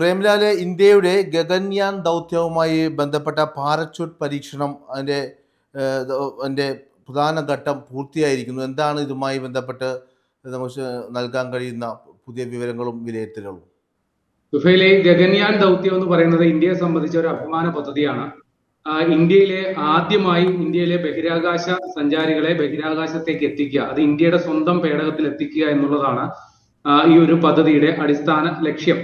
പ്രേംലാൽ ഇന്ത്യയുടെ ഗഗൻയാൻ ദൗത്യവുമായി ബന്ധപ്പെട്ട പാരച്യൂട്ട് പരീക്ഷണം അതിന്റെ അതിന്റെ പ്രധാന ഘട്ടം പൂർത്തിയായിരിക്കുന്നു. എന്താണ് ഇതുമായി ബന്ധപ്പെട്ട് നമുക്ക് നൽകാൻ കഴിയുന്ന പുതിയ വിവരങ്ങളും വിലയിരുത്തലുകളും? തുഫയിലെ ഗഗൻയാൻ ദൗത്യം എന്ന് പറയുന്നത് ഇന്ത്യയെ സംബന്ധിച്ച ഒരു അഭിമാന പദ്ധതിയാണ്. ഇന്ത്യയിലെ ആദ്യമായി ഇന്ത്യയിലെ ബഹിരാകാശ സഞ്ചാരികളെ ബഹിരാകാശത്തേക്ക് എത്തിക്കുക അത് ഇന്ത്യയുടെ സ്വന്തം പേടകത്തിൽ എത്തിക്കുക എന്നുള്ളതാണ് ഈ ഒരു പദ്ധതിയുടെ അടിസ്ഥാന ലക്ഷ്യം.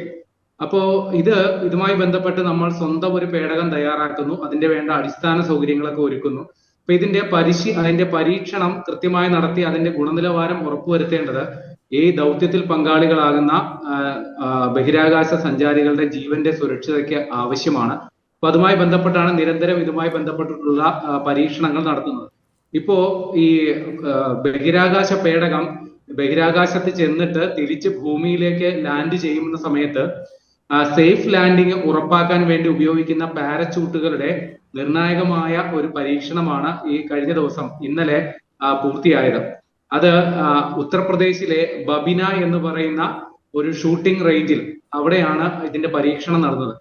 അപ്പോ ഇത് ഇതുമായി ബന്ധപ്പെട്ട് നമ്മൾ സ്വന്തം ഒരു പേടകം തയ്യാറാക്കുന്നു. അതിന്റെ വേണ്ട അടിസ്ഥാന സൗകര്യങ്ങളൊക്കെ ഒരുക്കുന്നു. അപ്പൊ ഇതിന്റെ പരിശീ അതിന്റെ പരീക്ഷണം കൃത്യമായി നടത്തി അതിന്റെ ഗുണനിലവാരം ഉറപ്പുവരുത്തേണ്ടത് ഈ ദൗത്യത്തിൽ പങ്കാളികളാകുന്ന ബഹിരാകാശ സഞ്ചാരികളുടെ ജീവന്റെ സുരക്ഷിതയ്ക്ക് ആവശ്യമാണ്. അപ്പൊ അതുമായി ബന്ധപ്പെട്ടാണ് നിരന്തരം ഇതുമായി ബന്ധപ്പെട്ടിട്ടുള്ള പരീക്ഷണങ്ങൾ നടത്തുന്നത്. ഇപ്പോ ഈ ബഹിരാകാശ പേടകം ബഹിരാകാശത്ത് ചെന്നിട്ട് തിരിച്ച് ഭൂമിയിലേക്ക് ലാൻഡ് ചെയ്യുന്ന സമയത്ത് സേഫ് ലാൻഡിംഗ് ഉറപ്പാക്കാൻ വേണ്ടി ഉപയോഗിക്കുന്ന പാരച്യൂട്ടുകളുടെ നിർണായകമായ ഒരു പരീക്ഷണമാണ് ഈ കഴിഞ്ഞ ദിവസം ഇന്നലെ പൂർത്തിയായത്. അത് ഉത്തർപ്രദേശിലെ ബബിന എന്ന് പറയുന്ന ഒരു ഷൂട്ടിംഗ് റേഞ്ചിൽ അവിടെയാണ് ഇതിന്റെ പരീക്ഷണം നടന്നത്.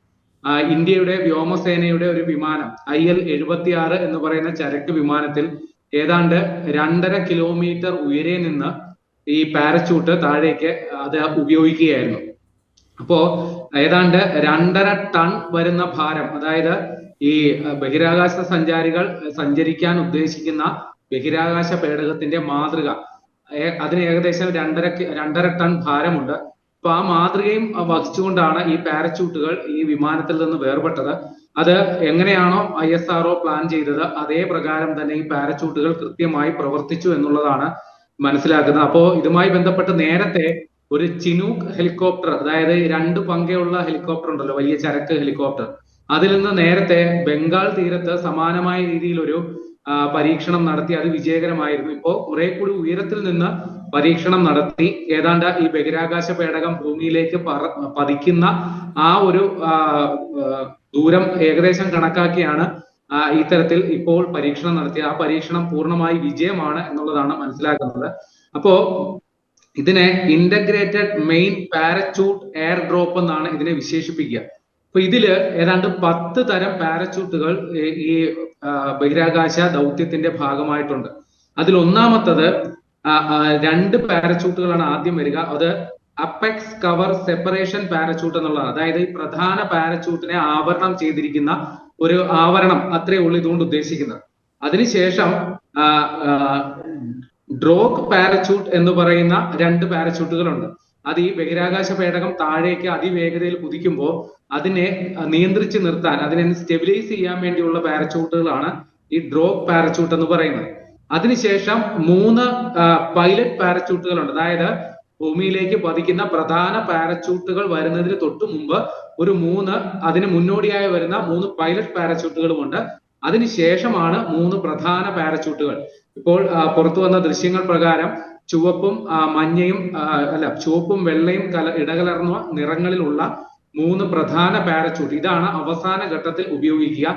ഇന്ത്യയുടെ വ്യോമസേനയുടെ ഒരു വിമാനം ഐ എൽ എഴുപത്തി ആറ് എന്ന് പറയുന്ന ചരക്ക് വിമാനത്തിൽ ഏതാണ്ട് രണ്ടര കിലോമീറ്റർ ഉയരെ നിന്ന് ഈ പാരച്യൂട്ട് താഴേക്ക് അത് ഉപയോഗിക്കുകയായിരുന്നു. അപ്പോ ഏതാണ്ട് രണ്ടര ടൺ വരുന്ന ഭാരം അതായത് ഈ ബഹിരാകാശ സഞ്ചാരികൾ സഞ്ചരിക്കാൻ ഉദ്ദേശിക്കുന്ന ബഹിരാകാശ പേടകത്തിന്റെ മാതൃക. അതിന് ഏകദേശം രണ്ടര രണ്ടര ടൺ ഭാരമുണ്ട്. അപ്പൊ ആ മാതൃകയും വഹിച്ചുകൊണ്ടാണ് ഈ പാരച്യൂട്ടുകൾ ഈ വിമാനത്തിൽ നിന്ന് വേർപെട്ടത്. അത് എങ്ങനെയാണോ ഐ എസ് ആർഒ പ്ലാൻ ചെയ്തത് അതേ പ്രകാരം തന്നെ ഈ പാരച്യൂട്ടുകൾ കൃത്യമായി പ്രവർത്തിച്ചു എന്നുള്ളതാണ് മനസ്സിലാക്കുന്നത്. അപ്പോ ഇതുമായി ബന്ധപ്പെട്ട് നേരത്തെ ഒരു ചിനൂക്ക് ഹെലികോപ്റ്റർ അതായത് രണ്ട് പങ്കയുള്ള ഹെലികോപ്റ്റർ ഉണ്ടല്ലോ വലിയ ചരക്ക് ഹെലികോപ്റ്റർ. അതിൽ നിന്ന് നേരത്തെ ബംഗാൾ തീരത്ത് സമാനമായ രീതിയിൽ ഒരു പരീക്ഷണം നടത്തി. അത് വിജയകരമായിരുന്നു. ഇപ്പോ കുറെ കൂടി ഉയരത്തിൽ നിന്ന് പരീക്ഷണം നടത്തി. ഏതാണ്ട് ഈ ബഹിരാകാശ പേടകം ഭൂമിയിലേക്ക് പതിക്കുന്ന ആ ഒരു ദൂരം ഏകദേശം കണക്കാക്കിയാണ് ഇത്തരത്തിൽ ഇപ്പോൾ പരീക്ഷണം നടത്തി ആ പരീക്ഷണം പൂർണമായി വിജയമാണ് എന്നുള്ളതാണ് മനസ്സിലാക്കുന്നത്. അപ്പോ ഇതിനെ integrated main parachute air drop എന്നാണ് ഇതിനെ വിശേഷിപ്പിക്കുക. അപ്പൊ ഇതിൽ ഏതാണ്ട് പത്ത് തരം പാരച്യൂട്ടുകൾ ഈ- ബഹിരാകാശ ദൗത്യത്തിന്റെ ഭാഗമായിട്ടുണ്ട്. അതിൽ ഒന്നാമത്തത് രണ്ട് പാരച്യൂട്ടുകളാണ് ആദ്യം വരിക. അത് അപ്പെക്സ് കവർ സെപ്പറേഷൻ പാരച്യൂട്ട് എന്നുള്ളതാണ്. അതായത് ഈ പ്രധാന പാരച്യൂട്ടിനെ ആവരണം ചെയ്തിരിക്കുന്ന ഒരു ആവരണം. അത്രേ ഉള്ളൂ ഇതുകൊണ്ട് ഉദ്ദേശിക്കുന്നത്. അതിനുശേഷം ഡ്രോഗ് പാരച്യൂട്ട് എന്ന് പറയുന്ന രണ്ട് പാരച്യൂട്ടുകളുണ്ട്. അത് ഈ ബഹിരാകാശ പേടകം താഴേക്ക് അതിവേഗതയിൽ കുതിക്കുമ്പോൾ അതിനെ നിയന്ത്രിച്ച് നിർത്താൻ അതിനെ സ്റ്റെബിലൈസ് ചെയ്യാൻ വേണ്ടിയുള്ള പാരച്യൂട്ടുകളാണ് ഈ ഡ്രോഗ് പാരച്യൂട്ട് എന്ന് പറയുന്നത്. അതിനുശേഷം മൂന്ന് പൈലറ്റ് പാരച്യൂട്ടുകളുണ്ട്. അതായത് ഭൂമിയിലേക്ക് പതിക്കുന്ന പ്രധാന പാരച്യൂട്ടുകൾ വരുന്നതിന് തൊട്ട് മുമ്പ് ഒരു മൂന്ന് അതിന് മുന്നോടിയായി വരുന്ന മൂന്ന് പൈലറ്റ് പാരച്യൂട്ടുകളുമുണ്ട്. അതിനുശേഷമാണ് മൂന്ന് പ്രധാന പാരച്യൂട്ടുകൾ. ഇപ്പോൾ പുറത്തു വന്ന ദൃശ്യങ്ങൾ പ്രകാരം ചുവപ്പും മഞ്ഞയും അല്ല ചുവപ്പും വെള്ളയും കല ഇടകലർന്ന നിറങ്ങളിലുള്ള മൂന്ന് പ്രധാന പാരച്യൂട്ട് ഇതാണ് അവസാന ഘട്ടത്തിൽ ഉപയോഗിക്കുക.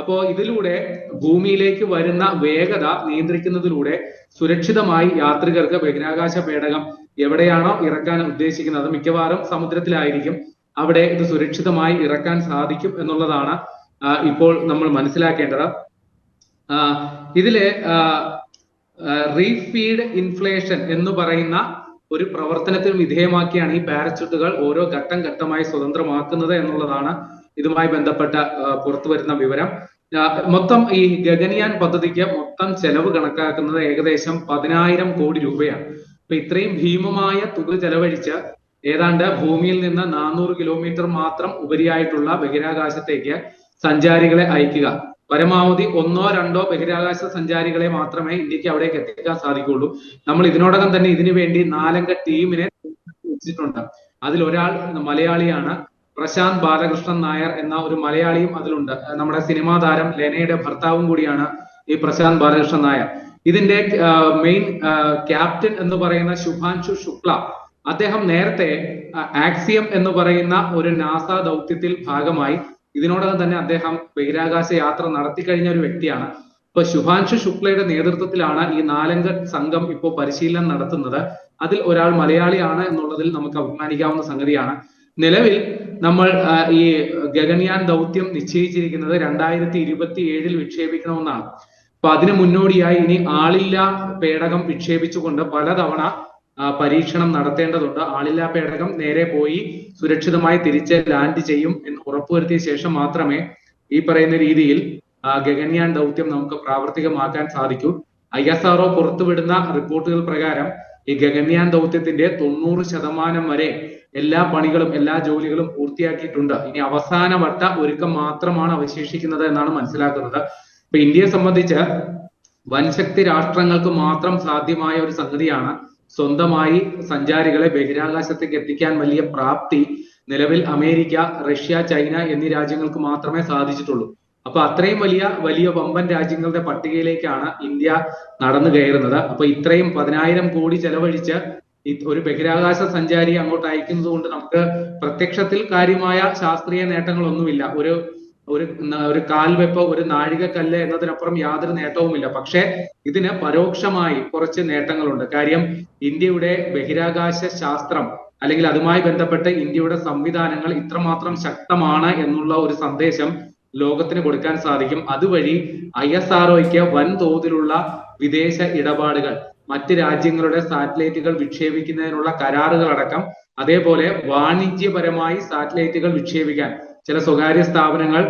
അപ്പോ ഇതിലൂടെ ഭൂമിയിലേക്ക് വരുന്ന വേഗത നിയന്ത്രിക്കുന്നതിലൂടെ സുരക്ഷിതമായി യാത്രികർക്ക് ബഹിരാകാശ പേടകം എവിടെയാണോ ഇറക്കാൻ ഉദ്ദേശിക്കുന്നത്. മിക്കവാറും സമുദ്രത്തിലായിരിക്കും അവിടെ ഇത് സുരക്ഷിതമായി ഇറക്കാൻ സാധിക്കും എന്നുള്ളതാണ് ഇപ്പോൾ നമ്മൾ മനസ്സിലാക്കേണ്ടത്. ഇതിൽ റീഫീഡ് ഇൻഫ്ലേഷൻ എന്ന് പറയുന്ന ഒരു പ്രവർത്തനത്തിന് വിധേയമാക്കിയാണ് ഈ പാരച്യൂട്ടുകൾ ഓരോ ഘട്ടം ഘട്ടമായി സ്വതന്ത്രമാക്കുന്നത് എന്നുള്ളതാണ് ഇതുമായി ബന്ധപ്പെട്ട പുറത്തു വരുന്ന വിവരം. മൊത്തം ഈ ഗഗനിയാൻ പദ്ധതിക്ക് മൊത്തം ചെലവ് കണക്കാക്കുന്നത് ഏകദേശം പതിനായിരം കോടി രൂപയാണ്. അപ്പൊ ഇത്രയും ഭീമമായ തുക ചെലവഴിച്ച് ഏതാണ്ട് ഭൂമിയിൽ നിന്ന് നാനൂറ് കിലോമീറ്റർ മാത്രം ഉപരിയായിട്ടുള്ള ബഹിരാകാശത്തേക്ക് സഞ്ചാരികളെ അയക്കുക. പരമാവധി ഒന്നോ രണ്ടോ ബഹിരാകാശ സഞ്ചാരികളെ മാത്രമേ ഇന്ത്യയ്ക്ക് അവിടേക്ക് എത്തിക്കാൻ സാധിക്കുള്ളൂ നമ്മൾ ഇതിനോടകം തന്നെ ഇതിനു വേണ്ടി നാലംഗ ടീമിനെ വെച്ചിട്ടുണ്ട്. അതിൽ ഒരാൾ മലയാളിയാണ്. പ്രശാന്ത് ബാലകൃഷ്ണൻ നായർ എന്ന ഒരു മലയാളിയും അതിലുണ്ട്. നമ്മുടെ സിനിമാ താരം ലെനയുടെ ഭർത്താവും കൂടിയാണ് ഈ പ്രശാന്ത് ബാലകൃഷ്ണൻ നായർ. ഇതിന്റെ മെയിൻ ക്യാപ്റ്റൻ എന്ന് പറയുന്ന ശുഭാൻഷു ശുക്ല അദ്ദേഹം നേരത്തെ ആക്സിയം എന്ന് പറയുന്ന ഒരു നാസ ദൗത്യത്തിൽ ഭാഗമായി ഇതിനോടകം തന്നെ അദ്ദേഹം ബഹിരാകാശ യാത്ര നടത്തി കഴിഞ്ഞ ഒരു വ്യക്തിയാണ്. ഇപ്പൊ ശുഭാൻഷു ശുക്ലയുടെ നേതൃത്വത്തിലാണ് ഈ നാലംഗ സംഘം ഇപ്പോൾ പരിശീലനം നടത്തുന്നത്. അതിൽ ഒരാൾ മലയാളിയാണ് എന്നുള്ളതിൽ നമുക്ക് അഭിമാനിക്കാവുന്ന സംഗതിയാണ്. നിലവിൽ നമ്മൾ ഈ ഗഗൻയാൻ ദൗത്യം നിശ്ചയിച്ചിരിക്കുന്നത് രണ്ടായിരത്തി ഇരുപത്തി ഏഴിൽ വിക്ഷേപിക്കണമെന്നാണ്. അപ്പൊ അതിന് മുന്നോടിയായി ഇനി ആളില്ല പേടകം വിക്ഷേപിച്ചുകൊണ്ട് പലതവണ പരീക്ഷണം നടത്തേണ്ടതുണ്ട്. ആളില്ല പേടകം നേരെ പോയി സുരക്ഷിതമായി തിരിച്ച് ലാൻഡ് ചെയ്യും എന്ന് ഉറപ്പുവരുത്തിയ ശേഷം മാത്രമേ ഈ പറയുന്ന രീതിയിൽ ഗഗൻയാൻ ദൗത്യം നമുക്ക് പ്രാവർത്തികമാക്കാൻ സാധിക്കൂ. ഐ എസ് ആർഒ പുറത്തുവിടുന്ന റിപ്പോർട്ടുകൾ പ്രകാരം ഈ ഗഗൻയാൻ ദൗത്യത്തിന്റെ തൊണ്ണൂറ് ശതമാനം വരെ എല്ലാ പണികളും എല്ലാ ജോലികളും പൂർത്തിയാക്കിയിട്ടുണ്ട്. ഇനി അവസാന വട്ട ഒരുക്കം മാത്രമാണ് അവശേഷിക്കുന്നത് എന്നാണ് മനസ്സിലാക്കുന്നത്. ഇപ്പൊ ഇന്ത്യയെ സംബന്ധിച്ച് വൻശക്തി രാഷ്ട്രങ്ങൾക്ക് മാത്രം സാധ്യമായ ഒരു സംഗതിയാണ് സ്വന്തമായി സഞ്ചാരികളെ ബഹിരാകാശത്തേക്ക് എത്തിക്കാൻ വലിയ പ്രാപ്തി നിലവിൽ അമേരിക്ക റഷ്യ ചൈന എന്നീ രാജ്യങ്ങൾക്ക് മാത്രമേ സാധിച്ചിട്ടുള്ളൂ. അപ്പൊ അത്രയും വലിയ വലിയ വമ്പൻ രാജ്യങ്ങളുടെ പട്ടികയിലേക്കാണ് ഇന്ത്യ നടന്നു കയറുന്നത്. അപ്പൊ ഇത്രയും പതിനായിരം കോടി ചെലവഴിച്ച് ഒരു ബഹിരാകാശ സഞ്ചാരി അങ്ങോട്ട് അയക്കുന്നത് കൊണ്ട് നമുക്ക് പ്രത്യക്ഷത്തിൽ കാര്യമായ ശാസ്ത്രീയ നേട്ടങ്ങളൊന്നുമില്ല. ഒരു ഒരു ഒരു കാൽവെപ്പ് ഒരു നാഴികക്കല്ല് എന്നതിനപ്പുറം യാതൊരു നേട്ടവുമില്ല. പക്ഷേ ഇതിന് പരോക്ഷമായി കുറച്ച് നേട്ടങ്ങളുണ്ട്. കാര്യം ഇന്ത്യയുടെ ബഹിരാകാശ ശാസ്ത്രം അല്ലെങ്കിൽ അതുമായി ബന്ധപ്പെട്ട് ഇന്ത്യയുടെ സംവിധാനങ്ങൾ ഇത്രമാത്രം ശക്തമാണ് എന്നുള്ള ഒരു സന്ദേശം ലോകത്തിന് കൊടുക്കാൻ സാധിക്കും. അതുവഴി ഐ എസ് ആർഒയ്ക്ക് വൻതോതിലുള്ള വിദേശ ഇടപാടുകൾ മറ്റ് രാജ്യങ്ങളുടെ സാറ്റലൈറ്റുകൾ വിക്ഷേപിക്കുന്നതിനുള്ള കരാറുകളടക്കം അതേപോലെ വാണിജ്യപരമായി സാറ്റലൈറ്റുകൾ വിക്ഷേപിക്കാൻ ചില സ്വകാര്യ സ്ഥാപനങ്ങൾ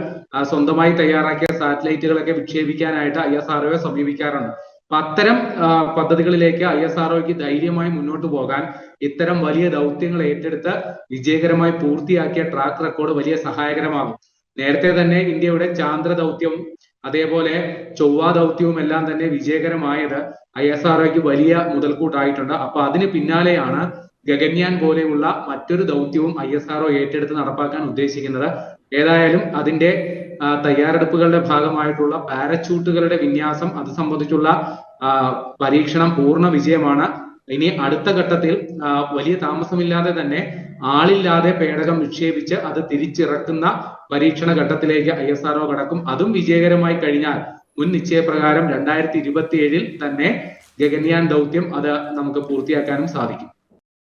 സ്വന്തമായി തയ്യാറാക്കിയ സാറ്റലൈറ്റുകളൊക്കെ വിക്ഷേപിക്കാനായിട്ട് ഐ എസ് ആർഒയെ സമീപിക്കാറുണ്ട്. അപ്പൊ അത്തരം പദ്ധതികളിലേക്ക് ഐ എസ് ആർഒയ്ക്ക് ധൈര്യമായി മുന്നോട്ട് പോകാൻ ഇത്തരം വലിയ ദൗത്യങ്ങൾ ഏറ്റെടുത്ത് വിജയകരമായി പൂർത്തിയാക്കിയ ട്രാക്ക് റെക്കോർഡ് വലിയ സഹായകരമാകും. നേരത്തെ തന്നെ ഇന്ത്യയുടെ ചാന്ദ്ര ദൗത്യവും അതേപോലെ ചൊവ്വ ദൗത്യവും എല്ലാം തന്നെ വിജയകരമായത് ഐ എസ് ആർഒയ്ക്ക് വലിയ മുതൽക്കൂട്ടായിട്ടുണ്ട്. അപ്പൊ അതിന് പിന്നാലെയാണ് ഗഗൻയാൻ പോലെയുള്ള മറ്റൊരു ദൗത്യവും ഐ എസ് ആർഒ ഏറ്റെടുത്ത് നടപ്പാക്കാൻ ഉദ്ദേശിക്കുന്നത് ഏതായാലും അതിന്റെ തയ്യാറെടുപ്പുകളുടെ ഭാഗമായിട്ടുള്ള പാരച്യൂട്ടുകളുടെ വിന്യാസം അത് സംബന്ധിച്ചുള്ള പരീക്ഷണം പൂർണ വിജയമാണ്. ഇനി അടുത്ത ഘട്ടത്തിൽ വലിയ താമസമില്ലാതെ തന്നെ ആളില്ലാതെ പേടകം വിക്ഷേപിച്ച് അത് തിരിച്ചിറക്കുന്ന പരീക്ഷണ ഘട്ടത്തിലേക്ക് ഐ എസ് ആർഒ കടക്കും. അതും വിജയകരമായി കഴിഞ്ഞാൽ മുൻ നിശ്ചയപ്രകാരം രണ്ടായിരത്തി ഇരുപത്തി ഏഴിൽ തന്നെ ഗഗൻയാൻ ദൗത്യം അത് നമുക്ക് പൂർത്തിയാക്കാനും സാധിക്കും.